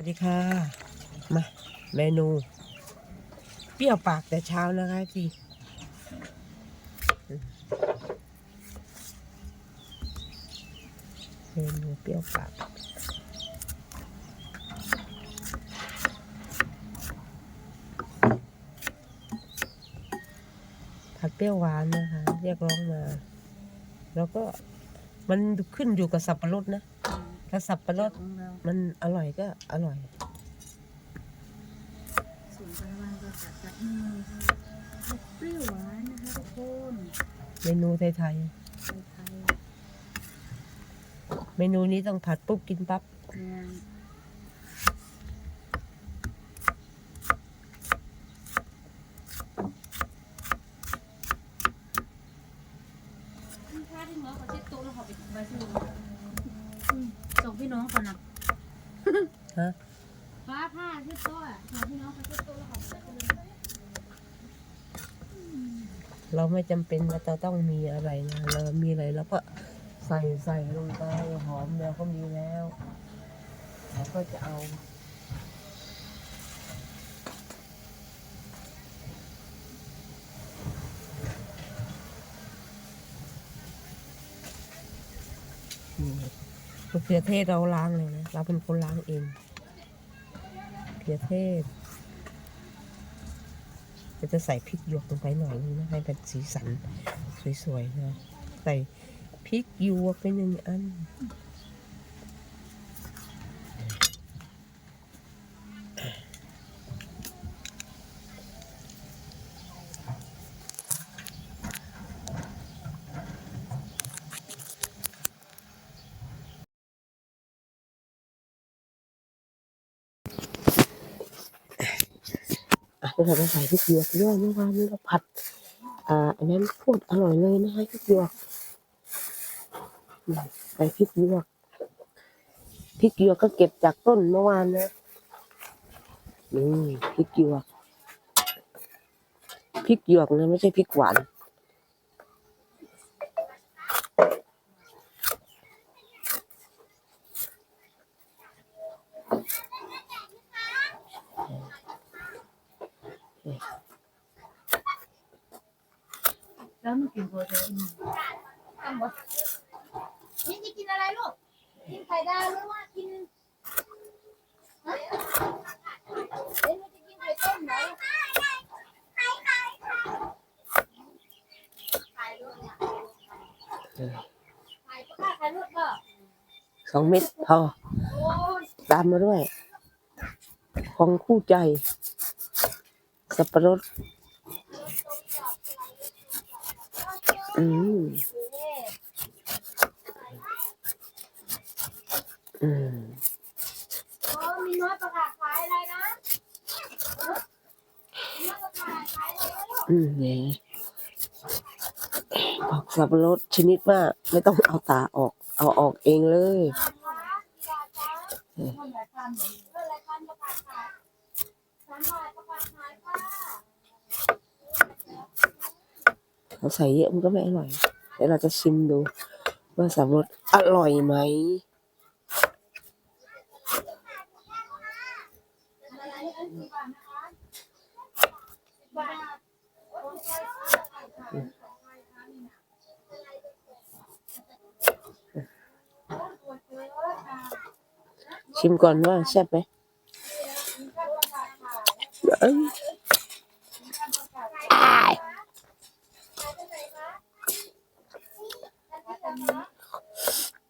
สวัสดีค่ะ มาเมนู เปรี้ยวปากแต่เช้านะคะจีเมนูเปรี้ยวปากผัดเปรี้ยวหวานนะคะ เรียกร้องมา แล้วก็มันขึ้นอยู่กับสับปะรดนะ ถ้าสับปะรดของเรามันอร่อยก็อร่อย ส่วนปลาวันก็จัดจัดให้เปรี้ยวหวานนะคะทุกคนเมนูไทยไทยๆเมนูนี้ต้องผัดปุ๊บกินปั๊บๆงานถ้าที่หมอเขาเช็ดโต๊ะแล้วเขาไปบาซิล ส่งพี่น้องก่อนนะฮะฟ้าผ้าเช็ดโต๊ะอะส่งพี่น้องเขาเช็ดโต๊ะแล้วเขาไปบาซิลเราไม่จำเป็นว่าจะต้องมีอะไรนะเรามีอะไรเราก็ใส่ใส่ลงไปหอมเราก็มีแล้วเราก็จะเอา นี่มะเขือเทศเราล้างเลยนะ เราเป็นคนล้างเองเขือเทศก็จะใส่พริกหยวกลงไปหน่อยนึงนะให้เป็นสีสันสวยๆนะ ใส่พริกหยวกไปหนึ่งอัน นะคะมาใส่พริกหยวกด้วยเมื่อวานนี้เราผัดอ่าอันนั้นโคตรอร่อยเลยนะคะพริกหยวกใส่พริกหยวกพริกหยวกก็เก็บจากต้นเมื่อวานนะนี่พริกหยวกพริกหยวกนะไม่ใช่พริกหวาน แล้วมันกินโปรตีนทำวะนี่จะกินอะไรลูก กินไข่ดาวหรือว่ากินฮะเดี๋ยวหนูจะกินไข่ต้มเหรอไข่ไข่ไข่ลูกเนี่ยไข่ปลาไข่ลูกก็สองเม็ดพอโอ้ยตามมาด้วย ของคู่ใจ สับปะรด อืมอืมโอ้มีน้อยประกาศขายอะไรนะมีน้อยประกาศขายอะไรนะลูกอืมเนี่ยผักสับปะรดชนิดว่าไม่ต้องเอาตาออก เอาออกเองเลยอยากจะคนอยากทำเหมือน เรายการประกาศขาใส่เยอะมันก็ไม่อร่อยเดี๋ยวเราจะชิมดู ว่าสับปะรดอร่อยไหมชิมก่อนว่าแซ่บไหมเอ้ยอ้าย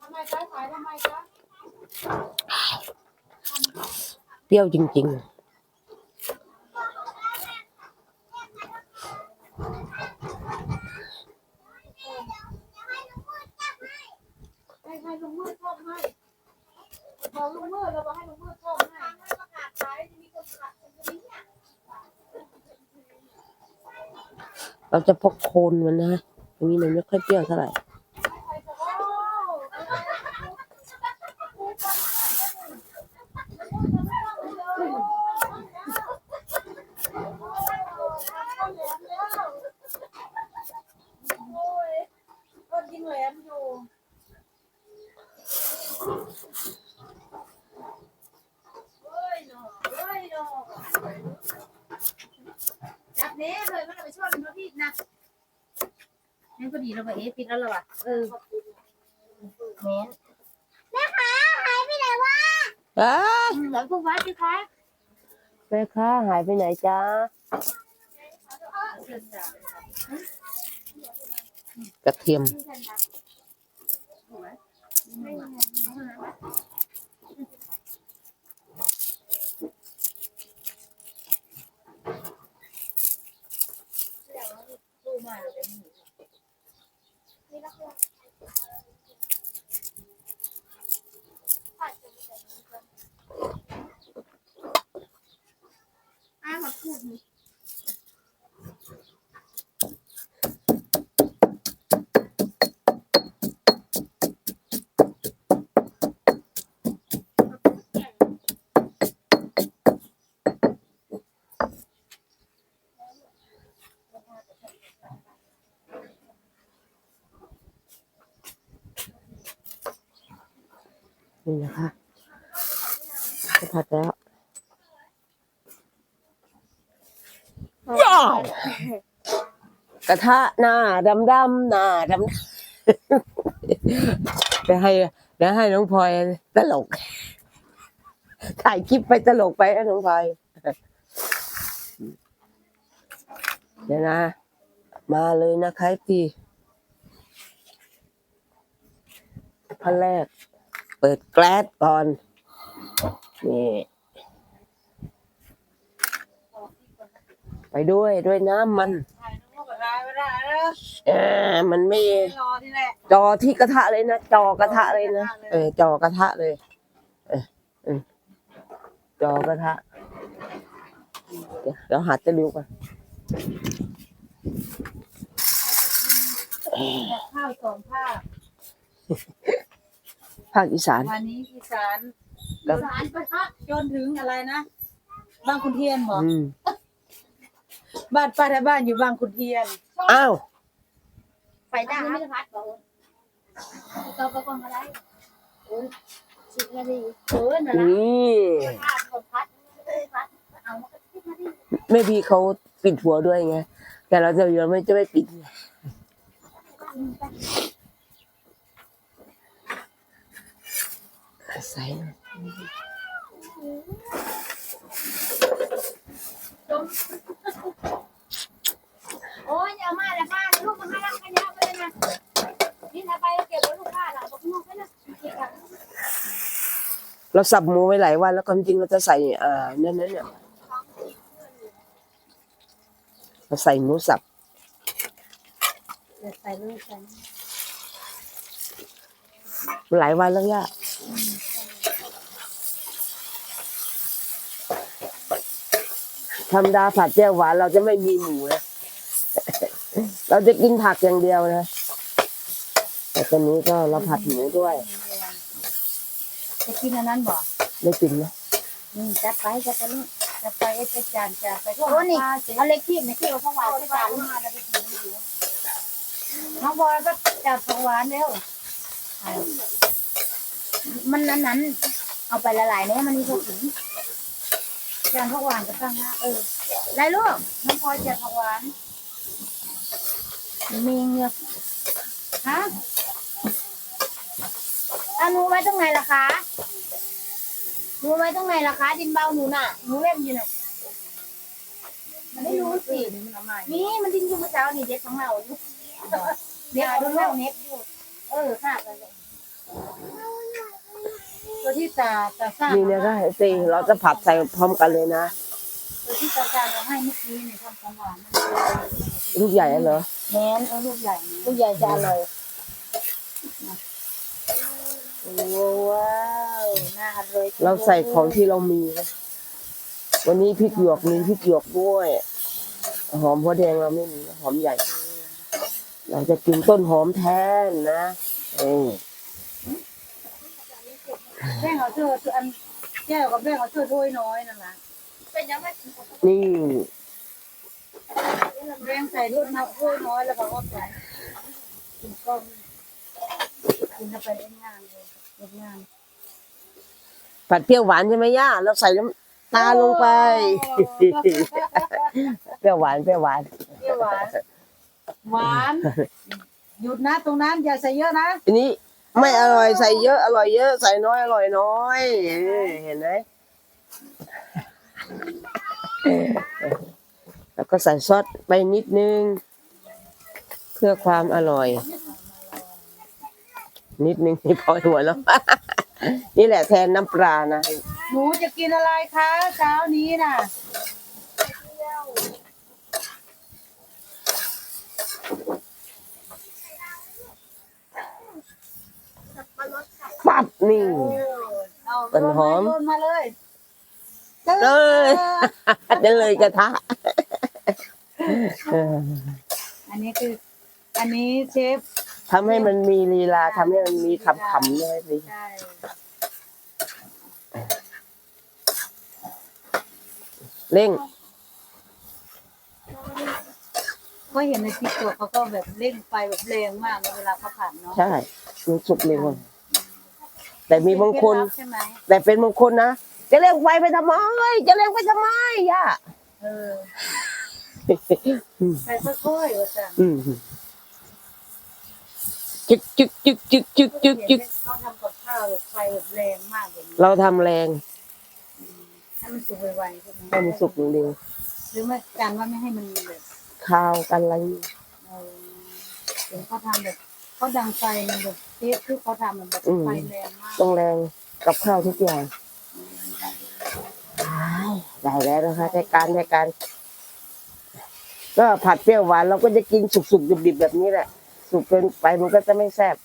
ทำไมคะขายทำไมคะ เปรี้ยวจริง ให้ให้ลุงมืดชอบให้บอกลุงมืดเราบอกให้ลุงมืดชอบให้ประกาศขายจะมีคนขายคนนี้เนี่ยๆเราจะพกโคนมันนะอย่างนี้มันไม่ค่อยเปรี้ยวเท่าไหร่ แรมอยู่ เฮ้ยหนอเฮ้ยหนอจับเน้เลยมันเอาไปช่วยมันพี่นะนั่นก็ดีแล้วว่าเอ๊ปิดแล้วหรอวะเออแม่นแม่ค้าหายไปไหนวะอ้าหลังพวกวัดสิคะแม่ค้าหายไปไหนจ้า เดิ ระเทียมอ้าว นี่นี่นะคะจะผัดแล้วว้าวกระทะหน้าดำดำๆหน้าดำๆจะให้แล้วให้น้องพลอยตลก ถ่ายคลิปไปตลกไปนะน้องพลอยเดี๋ยวนะ มาเลยนะคะพี่พันแรกเปิดแก๊สก่อน นี่ไปด้วยด้วยน้ำมันถ่ายรูปกับร้านไม่ได้แล้วเออมันไม่รอที่แหละจอที่กระทะเลยนะจอกระทะเลยนะเออจอกระทะเลยเออเออจอกระทะเดี๋ยวเดี๋ยวหาจะริวก่อนข้าวสองภาค ภาคอีสาน วันนี้อีสานครับอีสานไปพักจนถึงอะไรนะบางขุนเทียนบอกอืมบ้านป้าที่บ้านอยู่บางขุนเทียน อ้าวไปได้ไม่ได้พัดบอกต่อไปก่อนก็ได้โอ้ยสิบนาทีเออนั่นแหละนี่พัดคนพัดเอ้ยพัดเอามาก็สิบนาทีไม่พี่เขาปิดหัวด้วยไง แต่เราจะยังไม่จะไม่ปิดไง ใส่หน่อยโอ้ยอย่ามาเลยป้าลูกมาให้รักกันยาวไปเลยนะนี่ถ้าไปเก็บไว้ลูกค้าหลังบอกลูกไปนะเก็บกับเราสับหมูไว้หลายวันแล้วความจริงเราจะใส่อ่านั่นนั่นเนี่ยเราใส่หมูสับเดี๋ยวใส่ลูกกันหลายวันแล้วย่า ธรรมดาผัดแจ่วหวานเราจะไม่มีหมูนะเราจะกินผักอย่างเดียวนะ แต่ตอนนี้ก็เราผัดหมูด้วย จะกินอันนั้นบอกได้กินไหมนี่จัดไปจัดไปลูกจะไปเอฟจานจานไปโอ้นี่เอาเล็กที่ไม่ที่เอาข้าวหวานไปจานมาแล้วไปกินอยู่น้องบอยก็จัดของหวานแล้วมันนั้นนั้นเอาไปละลายเนี่ยมันนี่พวกถึง จานของหวานก็ตั้งหน้าเออไรลูกน้องพลอยจัดของหวานมีเงือกฮะเอาหนูไว้ตรงไหนล่ะคะหนูไว้ตรงไหนล่ะคะ ดินเบาหนูน่ะหนูเล่นอยู่น่ะมันไม่รู้สินี่มันเอาใหม่นี่มันดินอยู่เมื่อเช้านี่เด็กของเราอยู่เด็กดูเรื่องเน็ตอยู่เออค่ะไปเลย ตัวที่ตาตาซ่านี่เนี่ยก็ให้สิเราจะผัดใส่พร้อมกันเลยนะ ตัวที่ตาซ่าเราให้เมื่อกี้นี่ทำของหวานลูกใหญ่อะเหรอแมนเอาลูกใหญ่ลูกใหญ่จะอร่อยว้าวน่าอร่อยเราใส่ของที่เรามีนะวันนี้พริกหยวกมีพริกหยวกด้วย หอมหัวแดงเราไม่มีหอมใหญ่ เราจะกินต้นหอมแทนนะเออ แป้งเขาเชื่ออันแก้วกับแป้งเขาเชื่อถ้วยน้อยนั่นแหละเป็นยังไงนี่แป้งใส่ถ้วยน้อยถ้วยน้อยแล้วก็ก็ใส่กินก้มกินเข้าไปได้ง่ายเลยเด็ดง่ายผัดเปรี้ยวหวานใช่ไหมย่าเราใส่น้ำตาลลงไปเปรี้ยวหวานเปรี้ยวหวานเปรี้ยวหวานหวานหยุดนะตรงนั้นอย่าใส่เยอะนะอันนี้ ไม่อร่อยใส่เยอะอร่อยเยอะใส่น้อยอร่อยน้อยเห็นไหมแล้วก็ใส่ซอสไปนิดนึง เพื่อความอร่อย นิดนึงนี่พอหัวแล้ว นี่แหละแทนน้ำปลานะหนูจะกินอะไรคะเช้านี้น่ะ นี่เอาต้นหอมโยนมาเลยเลยจะเลยกระทะเอออันนี้คือ อันนี้เชฟทำให้มันมีลีลาทำให้มันมีคำขำๆด้วยสิใช่เร่ง ก็เห็นในทิกตอกเขาก็แบบเร่งไฟแบบแรงมากเวลาเขาผัดเนาะใช่มันสุกเร็ว แต่มีบางคนเดลับใช่ไหมแต่เป็นบางคนนะจะเร่งไฟไปทำไมจะเร่งไปทำไมย่าเออไปค่อยๆว่าจังอืมจึกจึกจึกจึกจึกจึกจึกเขาทำกับข้าวแบบไฟแบบแรงมากแบบนี้เราทำแรงให้มันสุกไวๆใช่ไหมให้มันสุกเร็วหรือไม่การว่าไม่ให้มันแบบๆข้าวกันอะไรเออเห็นเขาทำแบบ เขาดังไฟมันแบบเทปที่เขาทำมันแบบไฟแรงมากต้องแรงกับข้าวทุกอย่างได้แล้วนะคะในการในการ ก็ผัดเปรี้ยวหวานเราก็จะกินสุกๆดิบๆแบบนี้แหละ สุกเกินไปมันก็จะไม่แซ่บ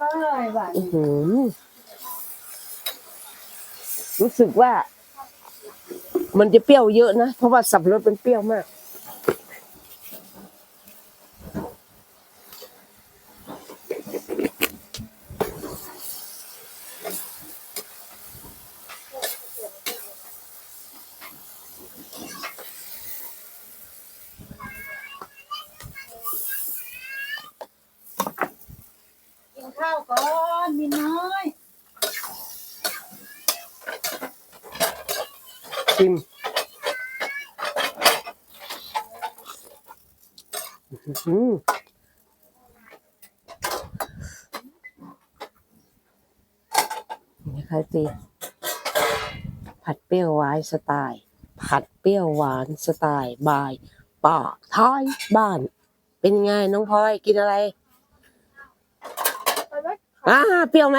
อร่อยหวานอื้อหือรู้สึกว่า มันจะเปรี้ยวเยอะนะ เพราะว่าสับปะรดมันเปรี้ยวมากกินข้าวก่อนมีน้อย ชิมอื้อหือนี่นะคะจีผัดเปรี้ยวหวานสไตล์ ผัดเปรี้ยวหวานสไตล์บายป่าท้ายบ้าน เป็นไงน้องพลอยกินอะไรอ่าเปรี้ยวไหม